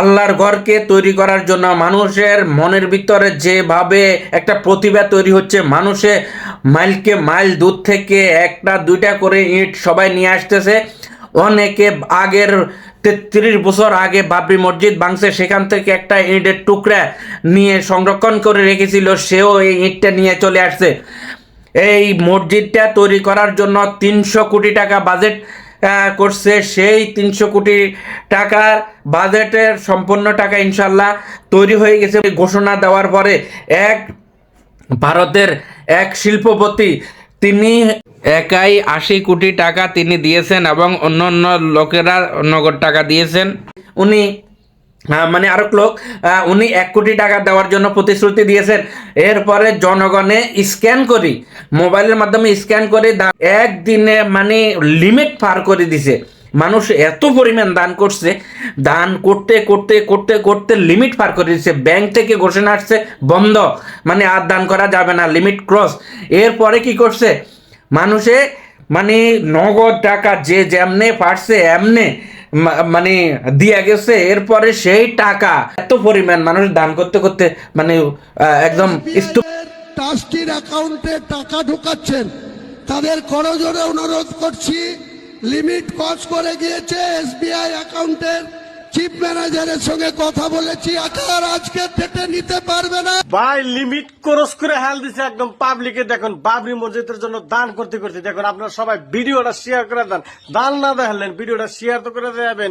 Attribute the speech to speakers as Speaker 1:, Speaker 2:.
Speaker 1: আল্লাহর ঘরকে তৈরি করার জন্য মানুষের মনের ভিতরে যেভাবে একটা প্রতিভা তৈরি হচ্ছে, মানুষে মাইলকে মাইল দূর থেকে একটা, দুইটা করে ইট সবাই নিয়ে আসতেছে। অনেকে আগের তেত্রিশ বছর আগে বাবরি মসজিদ ভাঙছে, সেখান থেকে একটা ইঁটের টুকরা নিয়ে সংরক্ষণ করে রেখেছিল, সেও এই ইঁটটা নিয়ে চলে আসছে। এই মসজিদটা তৈরি করার জন্য তিনশো কোটি টাকা বাজেট করছে সেই তিনশো কোটি টাকার বাজেটের সম্পূর্ণ টাকা ইনশাল্লাহ তৈরি হয়ে গেছে ঘোষণা দেওয়ার পরে এক ভারতের এক শিল্পপতি তিনি একাই আশি কোটি টাকা তিনি দিয়েছেন এবং অন্য অন্য লোকেরা নগদ টাকা দিয়েছেন। উনি মানে আরেক লোক উনি এক কোটি টাকা দেওয়ার জন্য প্রতিশ্রুতি দিয়েছেন। এরপরে জনগণে স্ক্যান করি, মোবাইলের মাধ্যমে স্ক্যান করে একদিনে মানে লিমিট পার করে দিছে। মানুষ এত পরিমাণ দান করছে, দান করতে করতে করতে করতে লিমিট পার করে দিচ্ছে ব্যাংক থেকে ঘোষণা আসছে, বন্ধ। মানে আর দান করা যাবে না লিমিট ক্রস এরপরে কি করছে? মানুষে মানে নগদ টাকা যে যেমনে পারছে, এমনে মানে দিয়া গেছে, এরপরে সেই টাকা এত পরিমাণ মানুষ দান করতে করতে মানে একদম
Speaker 2: ট্রাস্টির অ্যাকাউন্টে টাকা ঢুকাচ্ছেন। তাদের করজোরে অনুরোধ করছি, লিমিট কস করে গিয়েছে এসবিআই অ্যাকাউন্টের। চিফ ম্যানেজারের সঙ্গে কথা বলেছি, আকার আজকে ডেটে নিতে পারবে না।
Speaker 3: ভাই লিমিট ক্রস করে হেল দিছে একদম পাবলিকে, দেখুন বাবরি মসজিদের জন্য দান করতে করতে। দেখুন আপনারা সবাই ভিডিওটা শেয়ার করে দেন। দান না দেখলেন, ভিডিওটা শেয়ার তো করে দেবেন।